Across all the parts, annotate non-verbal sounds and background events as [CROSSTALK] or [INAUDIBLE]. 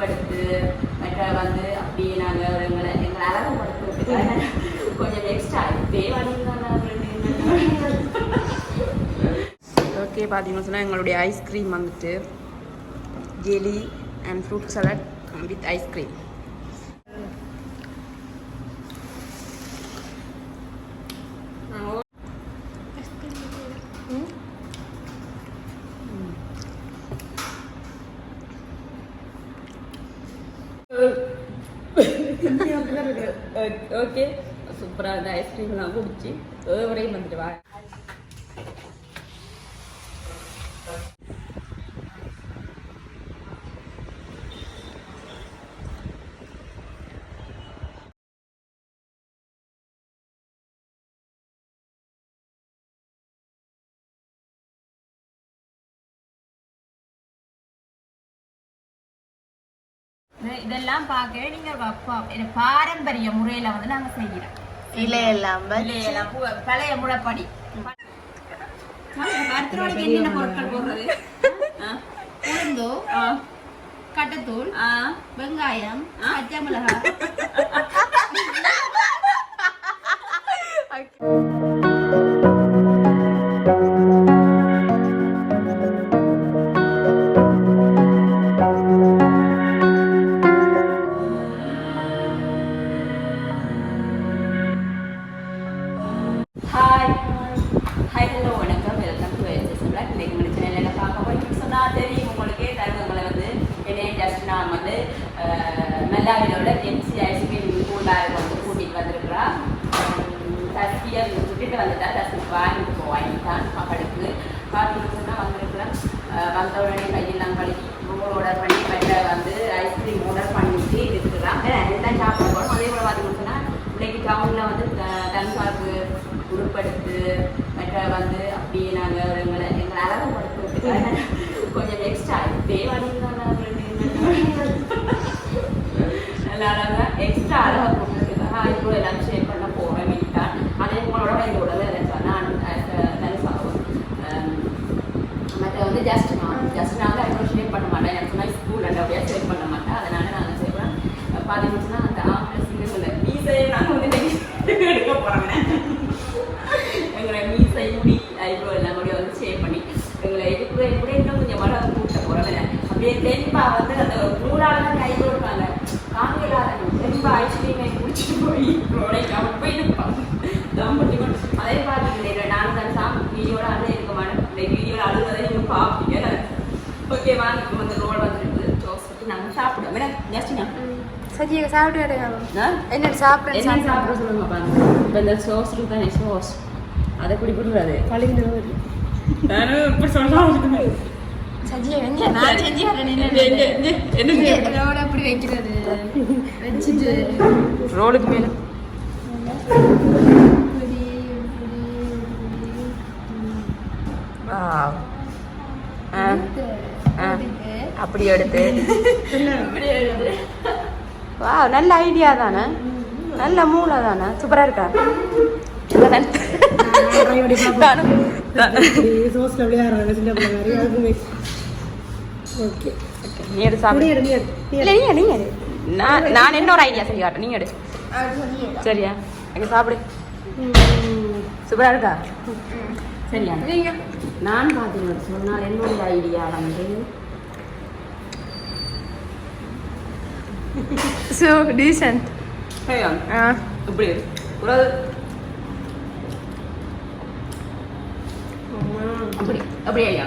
உருப்படுத்து மற்ற வந்து அப்படியே நாங்கள் எங்களை எங்களை அழகுபடுத்துறதுக்காக கொஞ்சம் எக்ஸ்ட்ரா இப்பே ஓகே பார்த்தீங்கன்னா சொன்னால் எங்களுடைய ஐஸ்கிரீம் வந்துட்டு jelly and fruit salad with ice cream okay சூப்பராக இந்த ஐஸ்கிரீம்லாம் குடிச்சு வரையும் வந்துட்டு வா இது- இதெல்லாம் பார்க்க நீங்க பாரம்பரிய முறையில வந்து நாங்க செய்யறோம். இலையெல்லாம் இல்லையெல்லாம் பு- பழைய முறைப்படி. மருத்துவனுக்கு என்னென்ன பொருட்கள் போடுறது? உளுந்து ஆ. வெங்காயம் பச்சை மிளகாய் வந்த உடனே கையெல்லாம் கழுவி ஆர்டர் பண்ணி கையில் வந்து ஐஸ்கிரீம் ஆர்டர் பண்ணிட்டு இருக்கிறாங்க எல்லாம் சாப்பிட போகிறோம் அதே போல் பார்த்துட்டு இன்னைக்கு டவுனில் வந்து தன் பார்க்கு உருப்படுத்து மற்ற வந்து அப்படியே நாங்கள் எங்களை எங்களை அழகுபடுத்துறதுக்காக கொஞ்சம் எக்ஸ்ட்ரா இப்பே நல்ல அழகா எக்ஸ்ட்ரா அழகாக போட்டுருக்காங்க இப்போ எல்லாம் ஷேர் பண்ண போகிறேன் மீட்டான் அதே உங்களோட இதோட தான் நான் தனுசாகும் மற்ற வந்து ஜஸ்ட் நான் ஜஸ்ட் நான் அதுவும் ஷேர் பண்ண மாட்டேன் எனக்கு சொன்னால் ஸ்கூல் அண்ட் அப்படியே ஷேர் பண்ண மாட்டேன் அதனால நான் ஷேர் பண்ணேன் பார்த்தீங்கன்னா அந்த ஆம்பளை சிங்கர் மீசையை நான் வந்து இன்னைக்கு எடுக்க போகிறேன் எங்களை மீசை முடி ஐப்ரோ எல்லாம் கூட வந்து ஷேர் பண்ணி எங்களை இதுக்கு கூட இன்னும் கொஞ்சம் வர கூட்ட போகிறேன் அப்படியே தென்பா வந்து அந்த நூறால தான் ஐப்ரோ இருப்பாங்க காங்கலாத தென்பா ஐஸ்கிரீமை குடிச்சிட்டு போய் ரோடைக்கு போய் நிற்பாங்க தான் பண்ணி கொண்டு அதே பார்த்துட்டு நான் தான் சாமி வீடியோட அதே இருக்க மாட்டேன் இந்த வீடியோவில் அழுவதை நீங்கள் பார்ப்பீங்க ஓகே வாங்க இப்போ வந்து ரோல் வந்துருக்கு ஜோஸ் நாங்கள் சாப்பிடுவோம் மேடம் ஜஸ்டினா சஜியை சாப்பிட்டு ஆ என்ன என்ன சாப்பிட்றேன் சாப்பிட சொல்லுங்க பாருங்க இப்போ இந்த சோஸ் இருக்கு தானே சோஸ் அதை குடி கொடுக்குறாது நானும் இப்படி சொல்ல சஜியை வெஞ்ச நான் செஞ்சு என்ன ரோட அப்படி வைக்கிறது வச்சுட்டு ரோலுக்கு மேல அப்படி எடுத்து வா நல்ல ஐடியா தானே? நல்ல மூளை தானே? சூப்பரா இருக்கா? நான் நான் என்ன ஒரு ஐடியா சொல்லி காட்டேன் நீங்க எடு. சரியா? அங்க சாப்பிடு. சூப்பரா இருக்கா? சரியா? நான் பார்த்தீங்க சொன்னால் என்னுடைய ஐடியா வந்து ஸோ டீசன்ட் இப்படி ஒரு அப்படி அப்படி ஐயா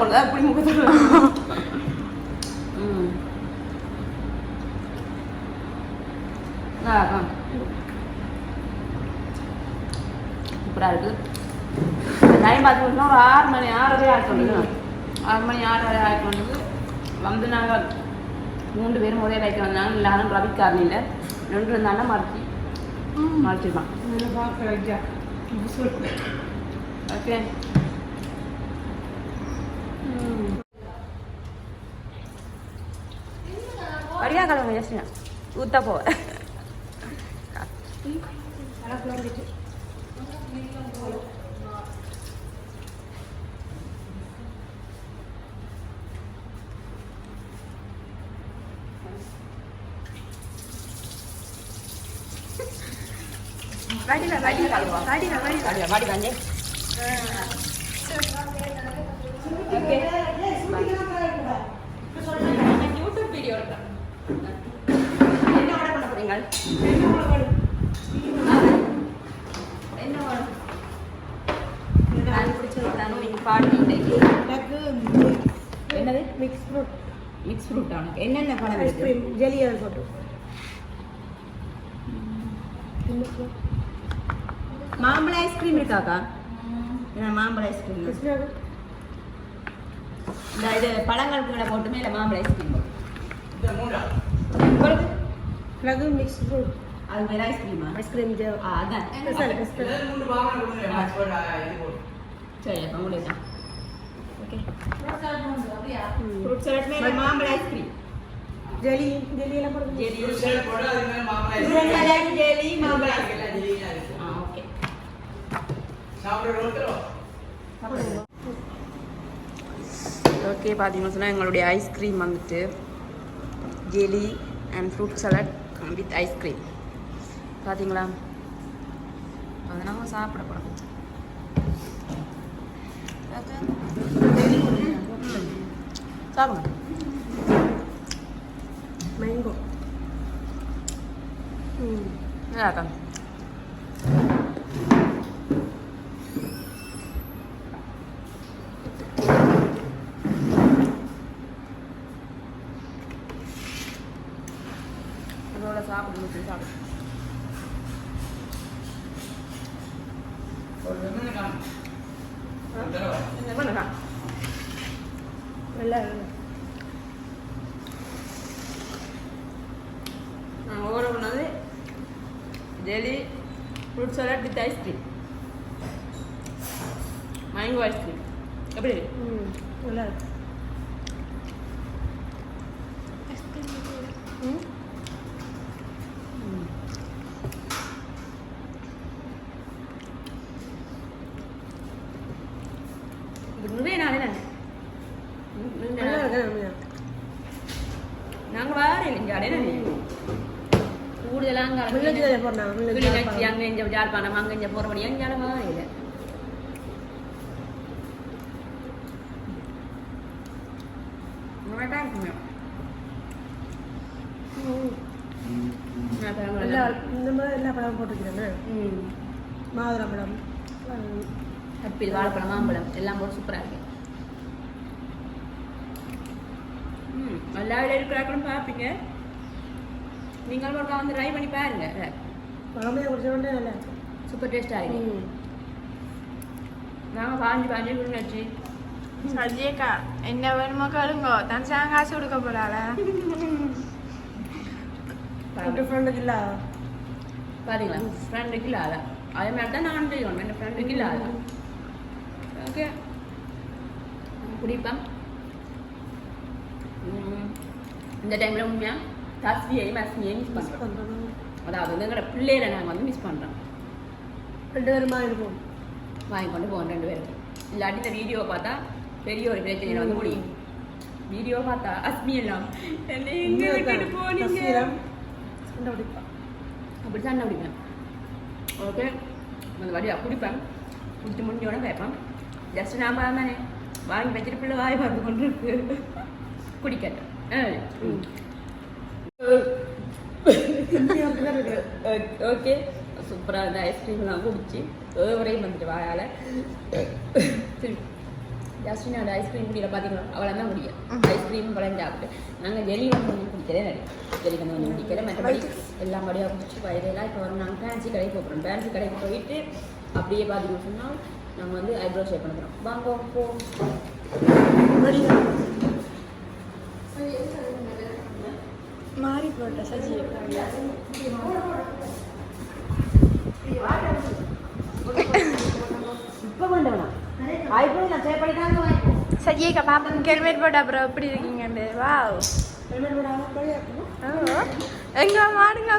போல, அப்படி முக்க தர்றோம். ம். ஆ, ஆ. சூப்பரா இருக்கு டைம் பார்த்துக்கிட்டோம்னா ஒரு ஆறு மணி ஆறரை ஆகிட்டு ஆறு மணி ஆறரை ஆகிட்டு வந்து நாங்கள் மூன்று பேரும் ஒரே லைட் வந்தாங்க எல்லாரும் ரவி காரணியில் ரெண்டு இருந்தாலும் மறைச்சி மறைச்சிருப்பான் ஓகே. வரியா கிழமை யோசனை ஊத்தா போவ வடிவா வடிவா கழுவா. வடிவா வாடி வாடி வந்து ஓகே யூடியூப் வீடியோ என்ன ஆர்டர் பண்ண போறீங்க என்ன பாட்டி இன்னைக்கு என்னது மிக்ஸ் ஃப்ரூட் மிக்ஸ் ஃப்ரூட் அவனுக்கு என்னென்ன பழம் ஐஸ்கிரீம் ஜெலி அது போட்டு. ஐஸ்கிரீம் இருக்காக்கா என்ன மாம்பழ ஐஸ்கிரீம் இந்த இது பழங்களுக்கு போட்டுமே இல்லை மாம்பழ ஐஸ்கிரீம் உங்களுக்கு? எனக்கு மிக்ஸ் ஃப்ரூட் அது வேற ஐஸ்கிரீமா ஐஸ்கிரீம் ஜெல் ஆ அதான். ஸ்பெஷல் ஸ்பெஷல் சரி அப்போ உங்களுக்கு தான் ஓகே ஃப்ரூட் சலாட் மேலே மாம்பழ ஐஸ்கிரீம் ஜெலி ஜெலி எல்லாம் போடுங்க. ஜெலி ஜெலி மாம்பழ ஐஸ்கிரீம் ஆ ஓகே ஓகே பார்த்தீங்கன்னா சொன்னால் எங்களுடைய ஐஸ்கிரீம் வந்துட்டு jelly and fruit salad with ice cream பார்த்தீங்களா அதை நம்ம சாப்பிட போகிறோம் சாப்பிடுங்க. மேங்கோ நல்லா இருக்கா அதோட சாப்பிடுங்க சாப்பிடு என்ன பண்ணுங்க நல்லா நான் ஓட பண்ணது jelly fruit salad with ice cream mango ice cream எப்படி இருக்கு? நல்லா இருக்கு. நாங்கள் வார இல்லைங்க அடையே கூடுதலாக முள்ளங்கி அங்கே இங்கே ஜாழ்ப்பாணம் அங்கே இங்கே போகிறபடி எங்கேயால வார இல்லை நல்லா இருக்குமே ம். நான் பாருங்க. எல்லா இந்த மாதிரி எல்லா பழமும் போட்டுக்கிறேன்னு ம். மாதுளம்பழம் ஆப்பிள் வாழைப்பழம் மாம்பழம் எல்லாம் போட்டு சூப்பராக இருக்கு. ம் எல்லா விட இருக்கிறாக்களும் பார்ப்பீங்க. நீங்களும் ஒருக்கா வந்து ட்ரை பண்ணி பாருங்க. பழமையை குடிச்ச உடனே நல்லா இருக்கு. சூப்பர் டேஸ்டாக இருக்கு. நாங்கள் பாஞ்சு பாஞ்சு குடிச்சு சஜியக்கா என்ன வேணுமோ கேளுங்கோ. தான் சாங்க காசு கொடுக்க போறாள. [LAUGHS] உங்க ஃப்ரெண்டுக்கு இல்ல பாத்தீங்களா ஃப்ரெண்டுக்கு இல்லாத அதே மாதிரி தான் நான் செய்வோம் என் ஃப்ரெண்டுக்கு இல்லாத ஓகே குடிப்பேன். இந்த டைமில் உண்மையாக தஸ்வியையும் அஸ்மியையும் மிஸ் பண்ணுறோம். அதாவது வந்து எங்களோட பிள்ளைகளை நாங்கள் வந்து மிஸ் பண்ணுறோம் ரெண்டு பேருமா இருக்கும் வாங்கி கொண்டு போவோம் ரெண்டு பேரும் இல்லாட்டி இந்த வீடியோவை பார்த்தா பெரிய ஒரு பிரச்சனை வந்து முடியும் வீடியோ பார்த்தா அஸ்மி எல்லாம் என்னை எங்க போனீங்க தஸ்வீரம் குடிப்பேன் அப்படி தான் சண்டை குடிப்பேன் ஓகே அந்த வழியாக குடிப்பேன். குடிச்சு முடிஞ்சோட கேட்பேன். ஜஸ்ட் நான் தானே. வாங்கி வச்சுட்டு பிள்ளை வாய் பார்த்து கொண்டு இருக்கு. குடிக்கட்டும். ஓகே சூப்பராக இருந்த ஐஸ்கிரீம்லாம் குடிச்சு ஒரேயும் வந்துட்டு வாயால். அந்த ஐஸ்கிரீம் குடியில் பார்த்தீங்களா அவளை தான் முடியும் ஐஸ்கிரீம் பழம் சாப்பிட்டு. நாங்கள் ஜெலி வந்து கொஞ்சம் குடிக்கலே நிறைய ஜெலி வந்து கொஞ்சம் குடிக்கல. மற்றபடி எல்லாம் படியாக குடிச்சு வயதெல்லாம் இப்போ வந்து நாங்கள் ஃபேன்சி கடைக்கு போகிறோம் ஃபேன்சி கடைக்கு போயிட்டு அப்படியே பார்த்தீங்கன்னு சொன்னால் நாங்கள் வந்து ஐப்ரோ ஷேப் பண்ண போகிறோம் வாங்க போ. மாறி போட்ட சஜியக்கா இப்போ வேண்டாம் சஜியக்கா பாப்பா ஹெல்மெட் போட்ட அப்புறம் எப்படி இருக்கணும் ஆ. எங்க மாடுங்க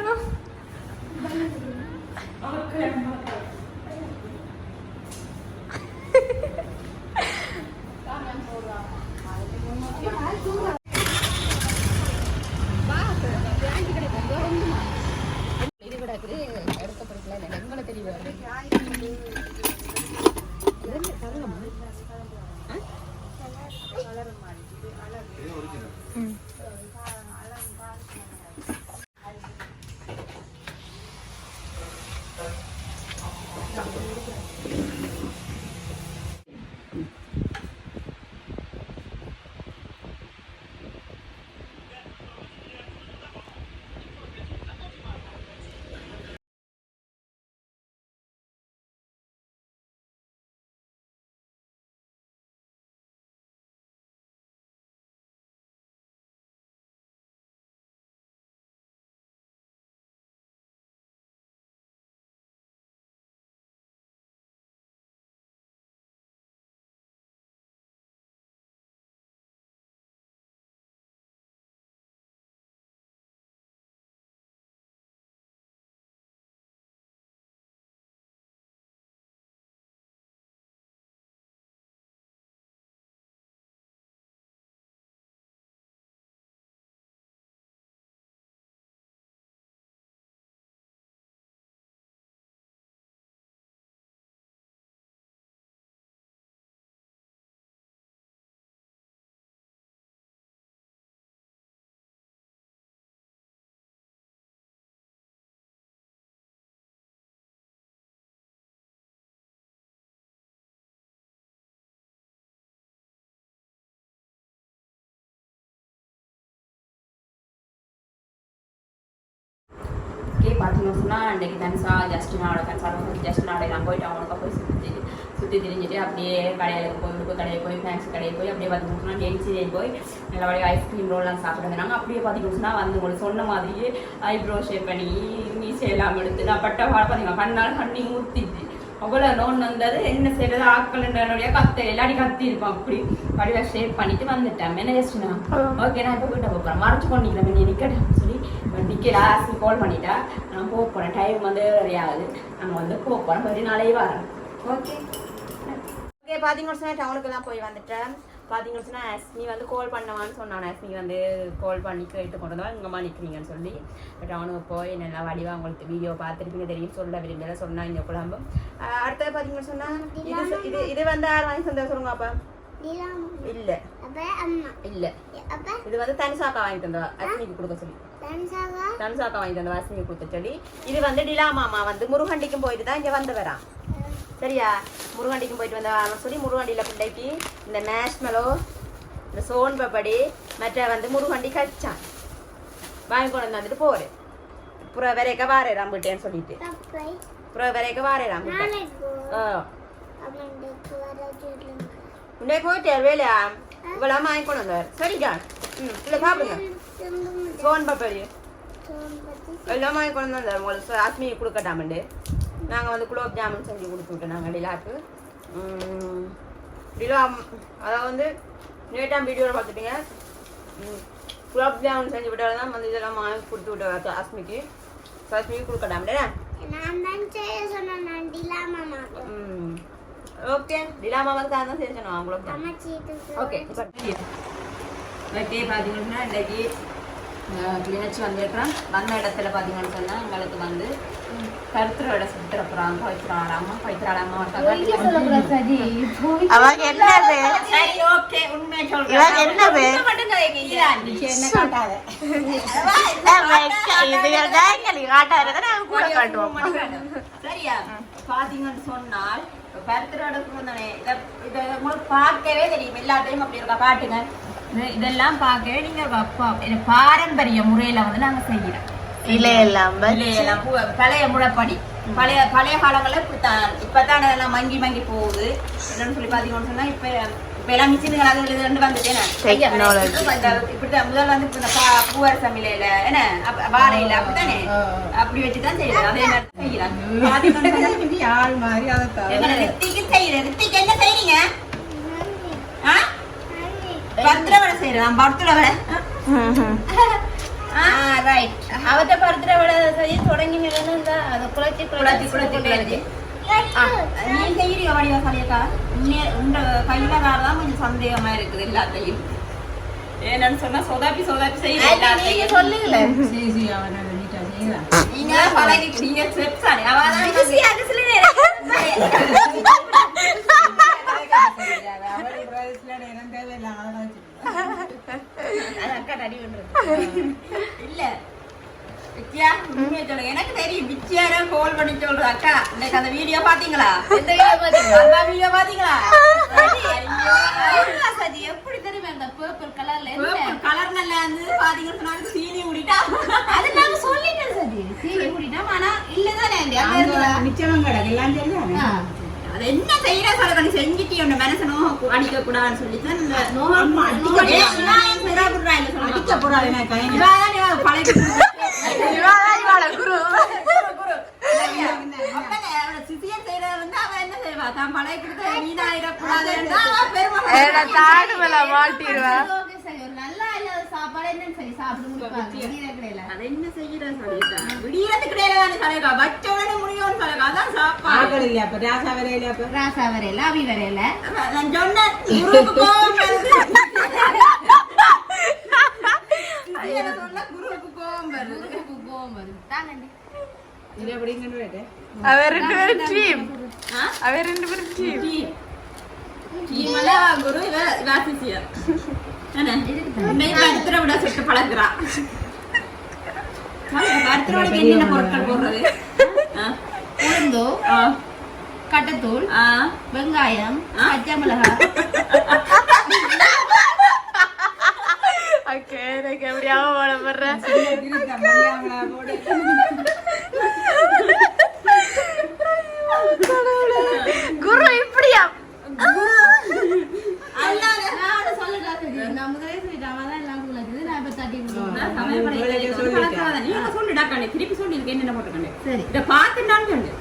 பார்த்தீங்கன்னு சொன்னால் அன்றைக்கு தனுசா ஜஸ்டினோட ஜஸ்டினோட நான் போயிட்டு அவனுக்கு போய் சுற்றி சுற்றி திரிஞ்சுட்டு அப்படியே கடையில் போய் உடுப்பு கடையில் போய் ஃபேன்சி கடையில் போய் அப்படியே பார்த்தீங்கன்னு சொன்னால் டென்சிலே போய் நல்ல வழியாக ஐஸ்கிரீம் ரோல்லாம் சாப்பிடுங்க நாங்கள் அப்படியே பார்த்தீங்கன்னு சொன்னால் வந்து உங்களுக்கு சொன்ன மாதிரியே ஐப்ரோ ஷேப் பண்ணி மீசை எல்லாம் எடுத்து நான் பட்ட பாட பார்த்தீங்கன்னா கண்ணால் கண்ணி ஊற்றிச்சு அவ்வளோ லோன் வந்தது. என்ன செய்யறது? ஆக்கலன்றனுடைய கத்த எல்லாடி கத்தி இருப்பான் அப்படி வடிவா ஷேப் பண்ணிட்டு வந்துட்டேன். ஜஸ்டினா? ஓகே நான் இப்போ வீட்டை போகிறேன் மறைச்சு கொண்டிக்கிறேன் நீ நிற்கட்டும் நிற்கல ஆசி கால் பண்ணிட்டா நான் போக போகிறேன் டைம் வந்து ரெடி ஆகுது. நம்ம வந்து போக போகிறோம் மறுபடியும் நாளையே வரேன் ஓகே ஓகே பார்த்தீங்கன்னு சொன்னால் டவுனுக்குலாம் போய் வந்துட்டேன். பார்த்தீங்கன்னு சொன்னால் அஸ்மி வந்து கால் பண்ணவான்னு சொன்னான். அஸ்மி வந்து கால் பண்ணி கேட்டு கொண்டு தான் இங்கம்மா நிற்கிறீங்கன்னு சொல்லி. டவுனுக்கு போய் நல்லா வடிவாக உங்களுக்கு வீடியோ பார்த்துருப்பீங்க தெரியும். சொல்ல விரும்பல சொன்னா இந்த குழம்பு. அடுத்தது பார்த்தீங்கன்னு சொன்னால் இது இது இது வந்து யார் வாங்கி தந்தா சொல்லுங்க அப்பா? இல்லை. இல்லை. இது வந்து தனிசாக்கா வாங்கி தந்தா அஸ்மிக்கு கொடுக்க சொல்லி. தனுசாக்கா வாங்கி தந்த வாசனைக்கு கொடுத்த சொல்லி. இது வந்து டிலா மாமா வந்து முருகண்டிக்கும் போயிட்டு தான் இங்கே வந்து வரான். சரியா? முருகண்டிக்கும் போயிட்டு வந்த சொல்லி முருகண்டியில் பிள்ளைக்கு இந்த நேஷ்மலோ இந்த சோன் பப்படி மற்ற வந்து முருகண்டி கச்சான். வாங்கி கொண்டு வந்துட்டு போரு. புற வரைக்க வாரே ராம்பிட்டேன்னு சொல்லிட்டு புற வரைக்க வாரே ராம்பிட்டேன் ஆ. உண்டே போயிட்டு வேலையா? இவ்வளோ வாங்கி கொண்டு வந்தார். சரிக்கா. இல்லை சாப்பிடுங்க சோன் பப்படி எல்லாம் கொண்டு வந்தார் உங்களுக்கு ஆத்மி கொடுக்கட்டாமண்டு நாங்கள் வந்து குலோப் ஜாமுன் செஞ்சு கொடுத்து விட்டோம் நாங்கள் டிலாக்கு டிலா அதாவது வந்து நேட்டாம் வீடியோவில் பார்த்துட்டீங்க குலோப் ஜாமுன் செஞ்சு விட்டால் தான் வந்து இதெல்லாம் வாங்கி கொடுத்து விட்டோம் ஆஸ்மிக்கு ஆஸ்மிக்கு கொடுக்கட்டாமண்டே ம் ஓகே டிலா மாமாக்கு தான் சரி சொன்னோம் குலோப் ஜாமுன் ஓகே ஓகே பார்த்தீங்கன்னா இன்றைக்கி கிளிநொச்சி வந்திருக்கிறோம் வந்த இடத்துல பார்த்தீங்கன்னு சொன்னால் எங்களுக்கு வந்து கருத்துரோட சரி ஓகே சொல்றேன். காட்டாத. கூட காட்டுவோம். சரியா? பாத்தீங்கன்னு சொன்னால் பருத்தரோட தானே இதை உங்களுக்கு பார்க்கவே தெரியும். எல்லா டைம் அப்படி இருக்கா? காட்டுங்க இதெல்லாம் பார்க்க நீங்க பாரம்பரிய முறையில வந்து நாங்க செய்யறோம். இலையெல்லாம் இல்லையெல்லாம் பூ- பழைய முறைப்படி பழைய பழைய காலங்களில் இப்படித்தான் இப்பதான் அதெல்லாம் மங்கி மங்கி போகுது. என்னன்னு சொல்லி பாத்தீங்கன்னு சொன்னா இப்ப இப்ப எல்லாம் மிச்சினுங்க அது இது ரெண்டு வந்துட்டேன். இப்படிதான் முதல்ல வந்து இப்ப இந்த பா- பூவரச சமையல என்ன? வாழையில அப்படித்தானே? அப்படி வச்சுதான் செய்யறது. அதே மாதிரி செய்யலாம் [LAUGHS] ஆள் மாதிரி அதை எங்களை ரித்திக்கு என்ன செய்றீங்க ஆ? பர்த்டே வடை செய்யறதா பர்த்டே வடை ரைட் அவர்கிட்ட பர்த்டே வடை செய்ய தொடங்கி அதை குழச்சி குழச்சி குழச்சி குழச்சி நீ செய்யறீங்க வடிவா சமையக்கா? உங்க கையில தான் கொஞ்சம் சந்தேகமா இருக்குது எல்லாத்தையும். ஏன்னு சொன்னா சொதாப்பி சொதாப்பி செய்யற எல்லாத்தையும். சொல்லுங்கள. நீங்க பழகி நீங்க செப்சானே அவதான் இல்ல. வித்யா உண்மையை சொல்லுங்க எனக்கு தெரியும். வித்யாரா கால் பண்ணி சொல்றது அக்கா. இன்னைக்கு அந்த வீடியோ பாத்தீங்களா எந்த வீடியோ பாத்தீங்களா வீடியோ பாத்தீங்களா எப்படி தெரியும் அந்த பர்பிள் கலர்ல கலர் நல்லா இருந்தது பாத்தீங்கன்னு சொன்னாங்க சீனி முடிட்டா அது நாங்க சீனி முடிட்டோம் ஆனா இல்லதானே அது என்ன செய்யற சொல்ல செஞ்சுட்டு உன்ன மனசை நோக அடிக்க கூடாதுன்னு சொல்லி தான் இந்த அடிக்க கூடாது பழைய குரு தாடு மேல மாட்டிடுவா ஆக்கள் இல்லையா அப்ப ராசா வரையில அப்ப ராசா வரையில அவி வரையில கோபம் வருது இது எப்படிங்கன்னு கேட்டு அவ ரெண்டு பேரும் டீம் அவ ரெண்டு பேரும் டீம் குரு இவ விட சுட்டு பழகுறா பருத்திரோட என்னென்ன பொருட்கள் போடுறது உளுந்தோ கட்டத்தூள் வெங்காயம் பச்சை மிளகாய் குரு கண்ணு. திருப்பி சொல்லு இதுக்கு என்னென்ன போட்டுக்கண்ணு. சரி. இதை பார்த்து நான் சொல்லு.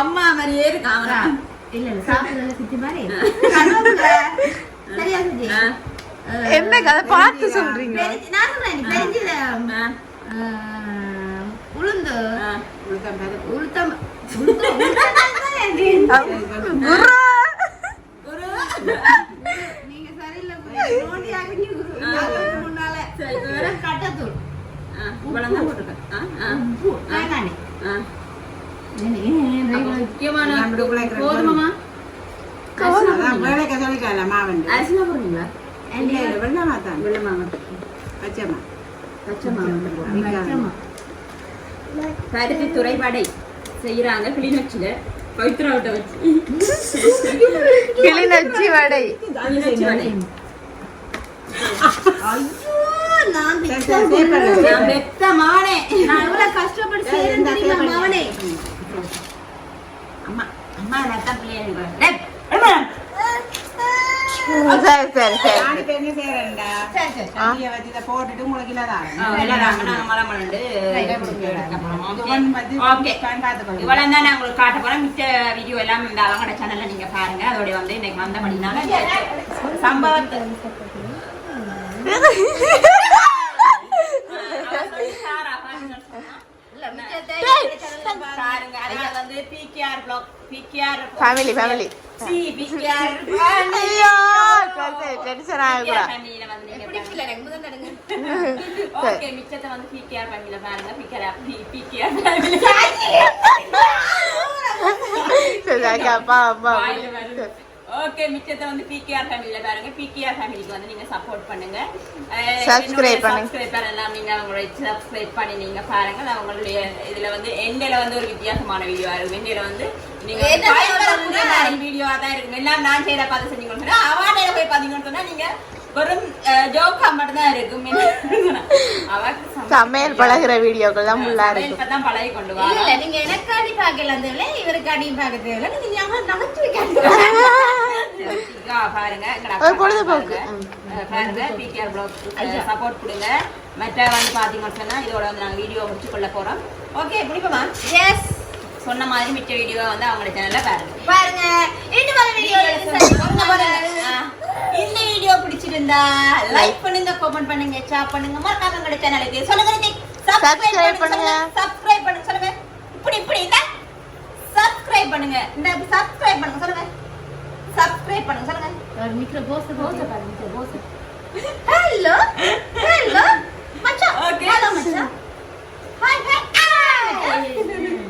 அம்மா மாதிரியே இருக்கு அவனா. இல்ல இல்ல சாப்பிடுறதுல சித்தி மாதிரி. சரியா என்ன கதை பார்த்து சொல்றீங்க? நான் சொல்றேன் ஆ, உளுந்து. உளுத்தம். நீங்க சரியில்லை மட்டும் போடுறேன். வைக்கமா. பருத்தி துறை வடை செய்யறாங்க கிளிநொச்சியில பவித்ராவிட்ட வச்சு கிளிநொச்சி வடை கிளிநொச்சி வடை நான் பெத்த நான் எவ்வளவு கஷ்டப்பட்டு செய்யறேன் தெரியுமா, மவனே? அம்மா அம்மா சரி சரி சரி போட்டுட்டு உங்களுக்கு இவ்வளவு தான் நான் உங்களுக்கு காட்ட போறேன் மிச்ச வீடியோ எல்லாம் இந்த அவங்களோட சேனல்ல நீங்க பாருங்க அதோட வந்து இன்னைக்கு வந்த படினால சம்பவத்தை இல்ல, மிச்சத்தை பாருங்க அதனால வந்து BKR block BKR family family ஐயோ டென்ஷன் ஆகக்கூடாது ஓகே மிச்சத்தை வந்து பிகேஆர் பாருங்க பிகேஆர் பிகேஆர் சரி அக்கா அப்பா அப்பா ஓகே மிச்சத்தை வந்து பிகேஆர் ஃபேமிலியில பாருங்க. பிகேஆர் ஃபேமிலிக்கு வந்து நீங்க சப்போர்ட் பண்ணுங்க. பண்ணுங்க. சப்ஸ்கிரைபர் எல்லாம் நீங்க அவங்களுடைய சப்ஸ்கிரைப் பண்ணி நீங்க பாருங்க. நான் உங்களுடைய இதுல வந்து எண்டையில வந்து ஒரு வித்தியாசமான வீடியோ இருக்கும். எண்டையில வந்து நீங்க வீடியோவா தான் இருக்கும். எல்லாம் நான் செய்யற பார்த்து செஞ்சீங்கன்னு சொன்னா அவாடையில போய் பாத்தீங்கன்னு சொன்னா நீங்க வெறும் ஜோக்கா மட்டும் தான் இருக்கும் சமையல் பழகுற வீடியோக்கள் தான் ஃபுல்லா இருக்கும் இப்பதான் பழகி கொண்டு இல்ல, வா இல்ல, நீங்க எனக்காண்டி பார்க்கல அந்த வேலை, இவருக்காண்டியும் பார்க்க தேவையில்ல. நீங்க ஞாபகம் நகைச்சுவைக்காண்டி இங்க பாருங்க அக்கா பொழுதுபோக்கு. பாருங்க. பிகேஆர் பிளாக் சப்போர்ட் கொடுங்க மற்ற வந்து பாத்தீங்கன்னு சொன்னா இதோட வந்து நாங்க வீடியோ முடிச்சு கொள்ள போறோம் ஓகே முடிப்போமா Yes. சொன்ன மாதிரி மிச்ச வீடியோ வந்து அவங்களோட சேனல்ல பாருங்க. பாருங்க. இன்னும் வர வீடியோ இந்த வீடியோ பிடிச்சிருந்தா லைக் பண்ணுங்க கமெண்ட் பண்ணுங்க ஷேர் பண்ணுங்க. மறக்காம எங்களோட சேனலுக்கு சொல்லுங்க Subscribe பண்ணுங்க. சப்ஸ்கிரைப் பண்ணுங்க. சொல்லுங்க. இப்படி இப்படி இந்த. சப்ஸ்கிரைப் பண்ணுங்க. இந்த சப்ஸ்கிரைப் பண்ணுங்க சொல்லுங்க. சப்ஸ்கிரைப் பண்ணுங்க சொல்லுங்க. மிக்ர போஸ் போஸ்ட் பாருங்க போஸ்ட் ஹலோ ஹலோ மச்சான். ஹலோ மச்சான். ஹாய் ஹாய் ஹாய்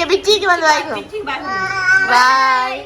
இங்க பிச்சிக்கு வந்து பாய் பாய்